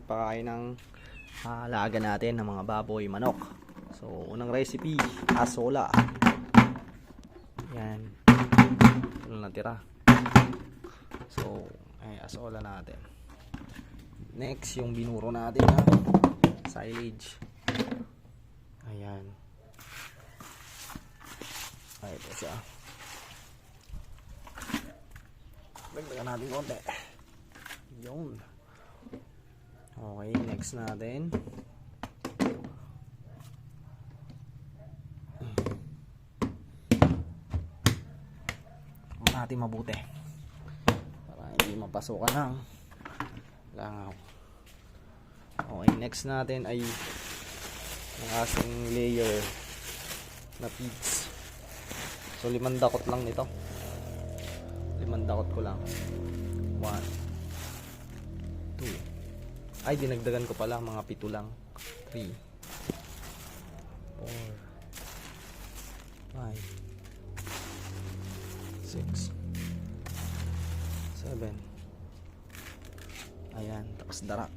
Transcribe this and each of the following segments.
Magpakain ng ah, alaga natin ng mga baboy, manok. So, unang recipe, asola. Yan. Ano natira? So, ay asola natin. Next, yung binuro natin na silage. Ayan. Ay, ito siya. Dagdagan natin konti. Yun next natin. Natin mabuti. Para hindi mapasokan ng langaw. Okay next natin ay ang ating layer na pigs so limang dakot lang nito. Limang dakot ko lang. 1 ay, dinagdagan ko pala. Mga pito lang. Three. Four. Five. Six. Seven. Ayan. Tapos darak.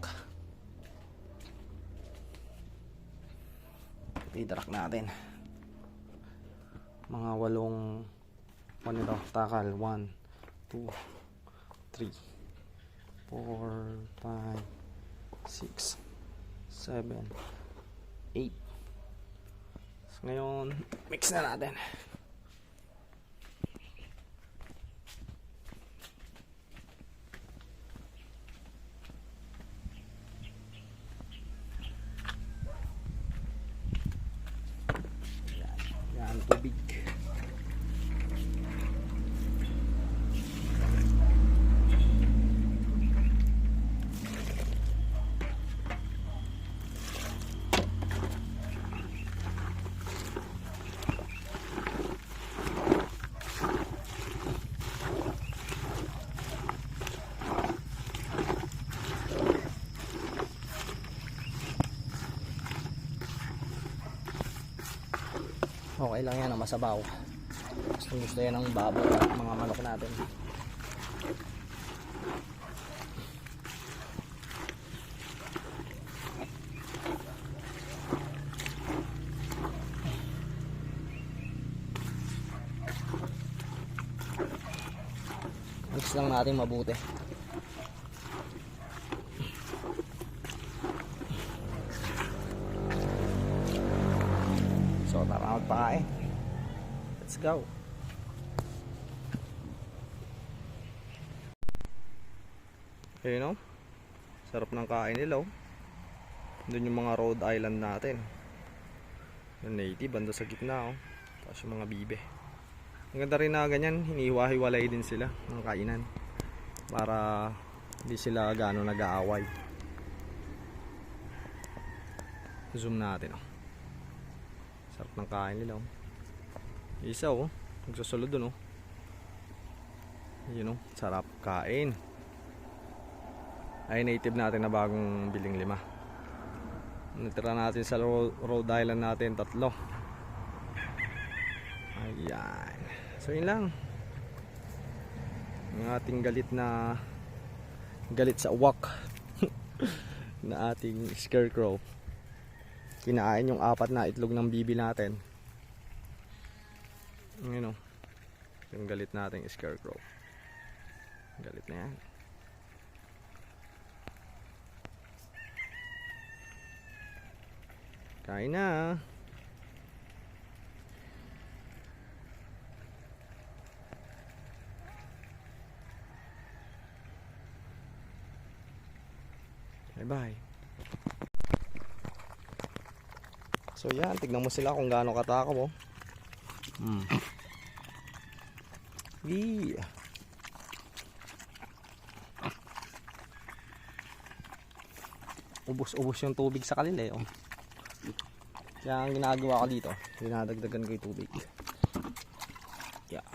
Idarak natin. Mga walong ano ito, takal. One, two, three, four, five, six, seven, eight. So, ngayon, mix na natin. Yan, yan tubig. Okay lang yan ang masabaw. Gusto gusto yan ng baboy at mga manok natin. Mix lang natin mabuti. So tara magpakain. Let's go. Ayun o. Sarap ng kain nila o. Doon yung mga Rhode Island natin. Yung native, banda sa gitna o. Tapos yung mga bibe. Ang ganda rin na ganyan, hinihiwa-hiwalay din sila ng kainan. Para hindi sila gano'ng nag-aaway. Zoom natin o. Sarap ng kain nila oh. Isa oh, nagsusunod dun oh. Yun oh, sarap kain. Ay native natin na bagong biling lima. Natira natin sa Rhode Island natin tatlo. Ayan. So yun lang. Ang ating galit na galit sa uwak na ating scarecrow kinain yung apat na itlog ng bibi natin. Yun o. Yung galit nating scarecrow. Galit na yan. Kain na. Bye bye. So yan, tignan mo sila kung gaano katakaw oh. Hmm. Wee. Ubus-ubos yung tubig sa kanila eh. Oh. Kaya ang ginagawa ko dito, dinadagdagan ko yung tubig. Yeah.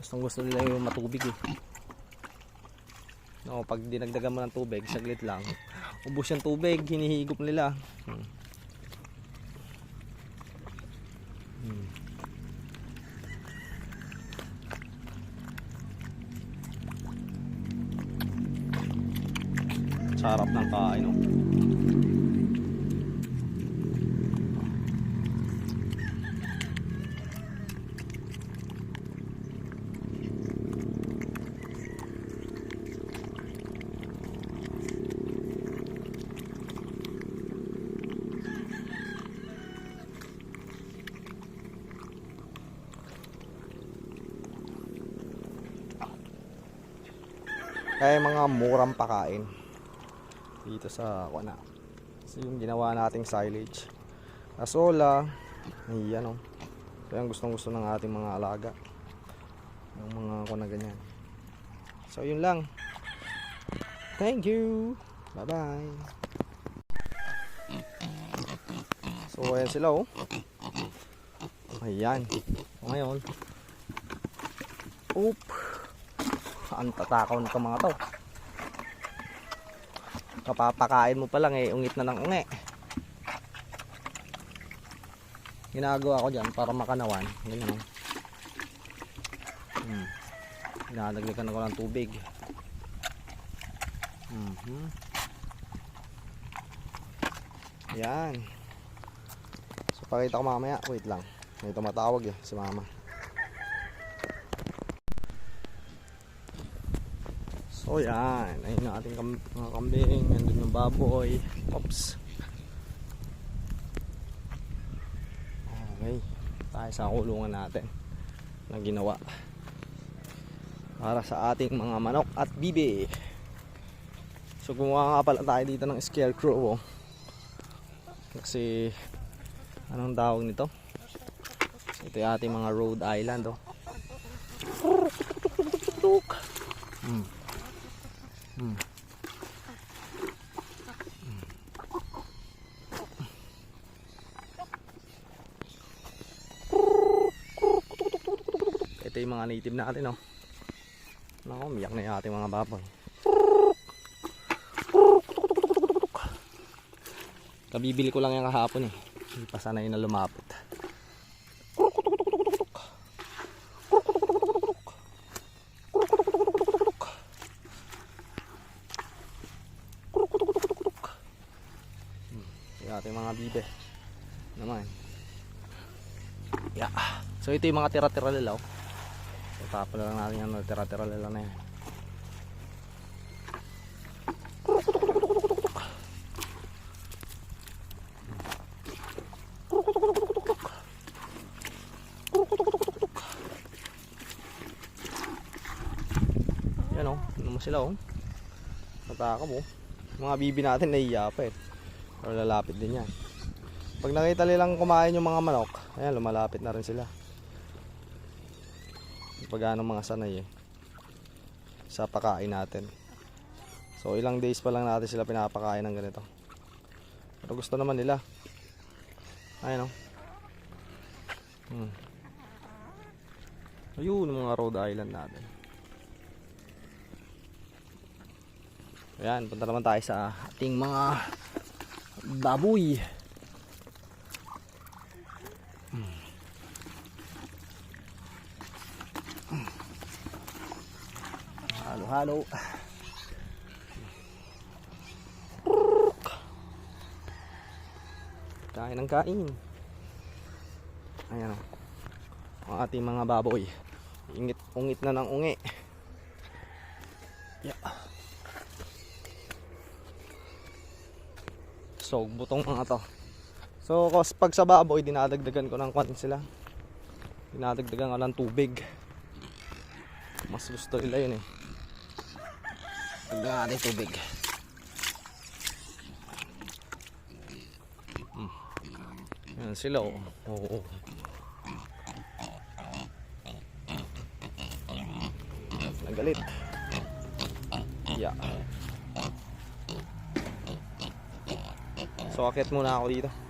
Gustong gusto nila yung matubig eh. No, pag dinagdagan mo ng tubig, saglit lang, ubos yung tubig, hinihigop nila. Hmm. Hmm. Sarap ng kain, oh. Kaya mga murang pakain dito sa Wana. Kasi yung ginawa nating silage. Asola, ay ano. So yung gustong gusto ng ating mga alaga. Yung mga kuna ganyan. So yun lang. Thank you. Bye bye. So ayan sila oh. Ayan. So, ngayon. Oop. Ang tatakaw nito mga to. Kapapakain mo pa lang eh, ungit na ng ungi. Ginagawa ko dyan para makanawan. Ganyan. Hmm. Inadagdagan ko ng tubig. Mhm. Yan. So pakita ko mamaya. Wait lang. May tumatawag eh, si mama. So yan, ayun na ating kam mga kambing, nandun yung baboy. Oops. Okay, tayo sa kulungan natin na ginawa para sa ating mga manok at bibi. So gumawa nga pala tayo dito ng scarecrow. Oh. Kasi anong tawag nito? Ito yung ating mga Rhode Island. Oh. Hmm. Hmm. Ito yung mga native natin, oh. Nako, miyak na yung ating mga baboy. Kabibili ko lang yung kahapon eh. Hindi pa sanay na lumapit. Ating mga bibe. Naman. Yeah. So ito yung mga tira-tira lilaw. So tapon na lang natin yung tira-tira lilaw na yan. Yan o, ano mo sila o. Natakam o. Mga bibi natin naiya pa eh. Pero lalapit din yan. Pag nakita nilang kumain yung mga manok, ayan lumalapit na rin sila. Pag ano mga sanay eh. Sa pakain natin. So ilang days pa lang natin sila pinapakain ng ganito. Pero gusto naman nila. Ayan o. Hmm. Ayun mga Rhode Island natin. Ayan, punta naman tayo sa ating mga baboy. Halo, halo. Kain ng kain. Ayan o. Ang ating mga baboy. Ingit, ungit na ng ungi. Yeah. So, butong mga to. So, pag sa baboy, dinadagdagan ko ng kwan sila. Dinadagdagan ko ng tubig. Mas gusto nila yun eh. Dagdagan natin tubig. Hmm. Sila oh. Oo. Nagalit. Yeah. So, akit muna ako dito.